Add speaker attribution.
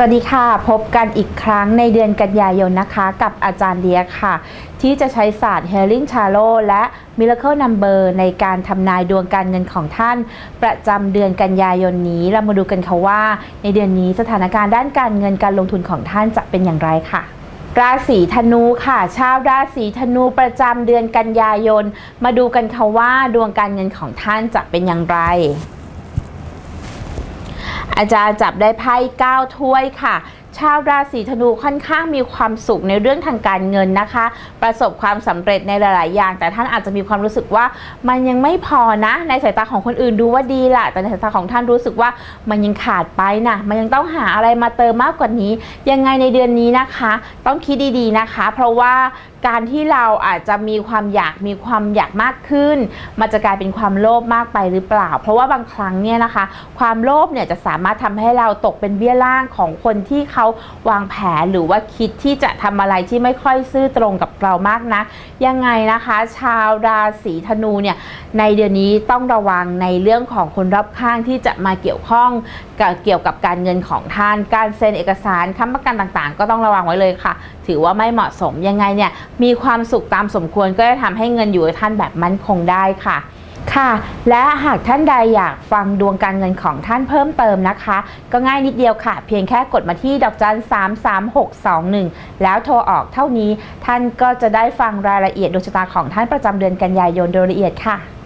Speaker 1: สวัสดีค่ะ พบกันอีกครั้งในเดือนกันยายนนะคะ กับอาจารย์เดียค่ะ ที่จะใช้ศาสตร์ Healing Tarot และ Miracle Number ในการทำนายดวงการเงินของท่าน ประจำเดือนกันยายนนี้ เรามาดูกันค่ะว่า ในเดือนนี้สถานการณ์ด้านการเงินการลงทุนของท่านจะเป็นอย่างไรค่ะราศีธนูค่ะชาวราศีธนูประจำเดือนกันยายน มาดูกันค่ะว่าดวงการเงินของท่านจะเป็นอย่างไร อาจารย์จับได้ไพ่9ถ้วยค่ะ ชาวราศีธนูค่อนข้างมีความสุขในเรื่องทางการเงินนะคะ ประสบความสำเร็จในหลาย ๆ อย่าง แต่ท่านอาจจะมีความรู้สึกว่ามันยังไม่พอนะ ในสายตาของคนอื่นดูว่าดีละแต่ในสายตาของท่านรู้สึกว่ามันยังขาดไปนะมันยังต้องหาอะไรมาเติมมากกว่านี้ ยังไงในเดือนนี้นะคะ ต้องคิดดี ๆ นะคะ เพราะว่าการที่เราอาจจะมีความอยากมีความอยากมากขึ้น มันจะกลายเป็นความโลภมากไปหรือเปล่า เพราะว่าบางครั้งเนี่ยนะคะ ความโลภเนี่ยจะสามารถทำให้เราตกเป็นเบี้ยล่างของคนที่เขาวางแผนหรือว่าคิดที่จะทำอะไรที่ไม่ค่อยซื่อตรงกับเรามากนะยังไงนะคะ ชาวราศีธนูเนี่ยในเดือนนี้ต้องระวังในเรื่องของคนรอบข้างที่จะมาเกี่ยวข้องกับเกี่ยวกับการเงินของท่าน การเซ็นเอกสารค้ำประกันต่างๆ ก็ต้องระวังไว้เลยค่ะ ถือว่าไม่เหมาะสมยังไงเนี่ยมีความสุขตามสมควรก็จะทำให้เงินอยู่กับท่านแบบมั่นคงได้ค่ะ ค่ะ และหากท่านใดอยากฟังดวงการเงินของท่านเพิ่มเติมนะคะ ก็ง่ายนิดเดียวค่ะ เพียงแค่กดมาที่ดอกจัน 33621 แล้วโทรออกเท่านี้ ท่านก็จะได้ฟังรายละเอียดดวงชะตาของท่านประจำเดือนกันยายนโดยละเอียดค่ะ